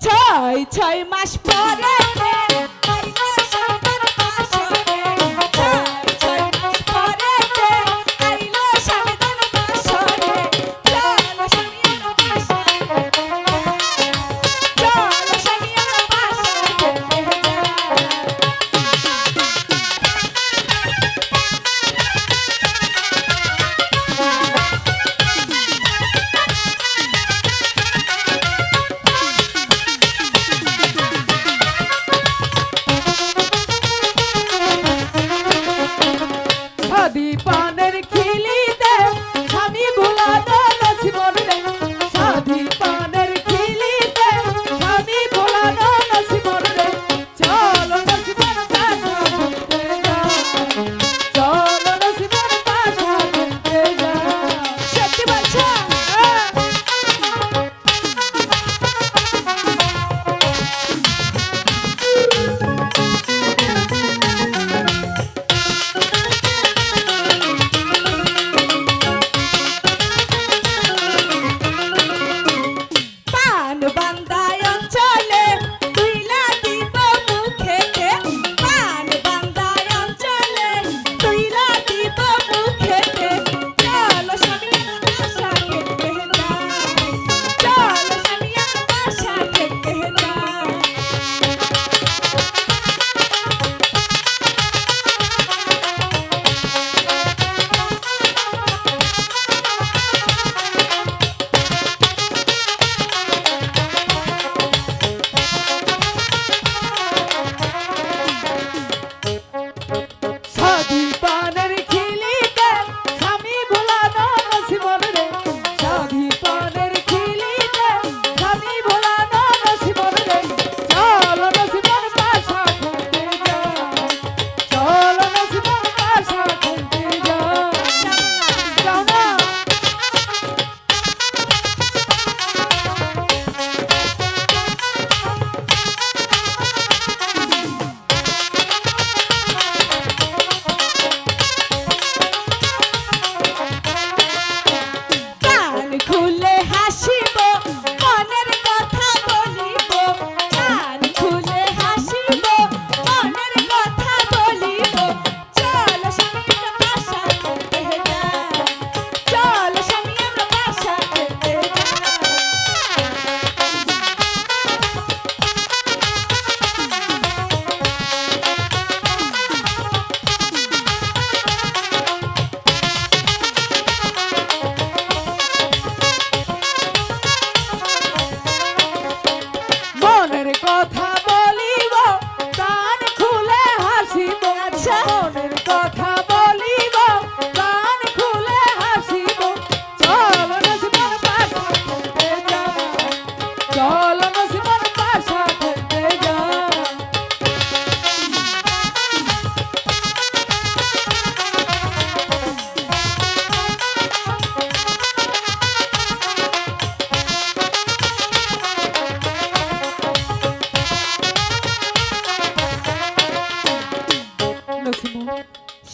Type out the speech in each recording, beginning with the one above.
ছয় ছয় মাস পরে নদী পানের খিলি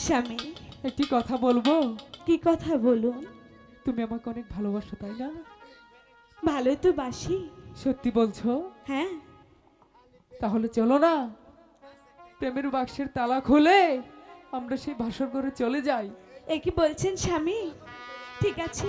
স্বামী। একটি কথা বলব? কি কথা বলুন? তুমি আমাকে অনেক ভালোবাসো তাই না? ভালো তো বাসি। সত্যি বলছো? হ্যাঁ। তাহলে চলো না। প্রেমের বাক্সের তালা খুলে আমরা সেই ভাষণ করে চলে যাই। এ কি বলছেন স্বামী? ঠিক আছে।